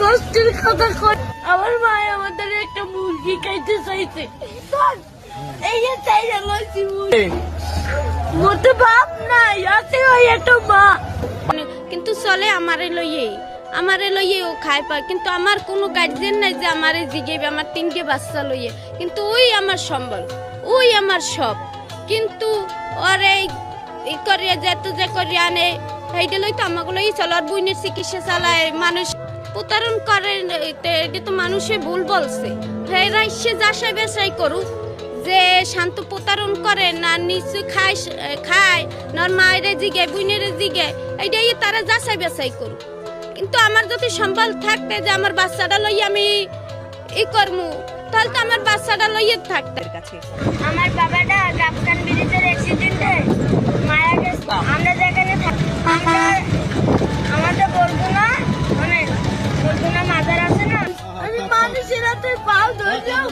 কষ্টের কথা কর আমার ভাই আমাদের একটা মুরগি খাইতে চাইছে। এই যে চাই আমার মতো বাপ নাই আছে ওই একটা মা। কিন্তু চলে আমারে লইয়ে। আমারে লইয়ে ও খায় পায়। কিন্তু আমার কোনো গার্জেন নাই যে আমারে জিগেবে আমার তিনটে বাচ্চা লইয়ে। কিন্তু ওই আমার সম্বল ওই আমার সব। কিন্তু ওরে ই করিয়া যেত যে করিয়া আনে সেইটা লই তো আমাকে লই চলার বইনের চিকিৎসা চালায় মানুষ। প্রতারণ করে এটা তো মানুষে ভুল বলছে। ফেরা সে যাচাই বেচাই করুক। যে শান্ত প্রতারণ করে না নিচু খায় খায় নর মায়ের জিগে বুইনের জিগে এইটাই তারা যাচাই বাছাই করুক। কিন্তু আমার যদি সম্বল থাকতে যে আমার বাচ্চাটা লই আমি ই করমু, তাহলে তো আমার বাচ্চাটা লইয়ে থাকতে। কাছে আমার বাবাটা মানে বরগুনা মাজার আছে না আমি মানুষের হাতে পাও ধরলাম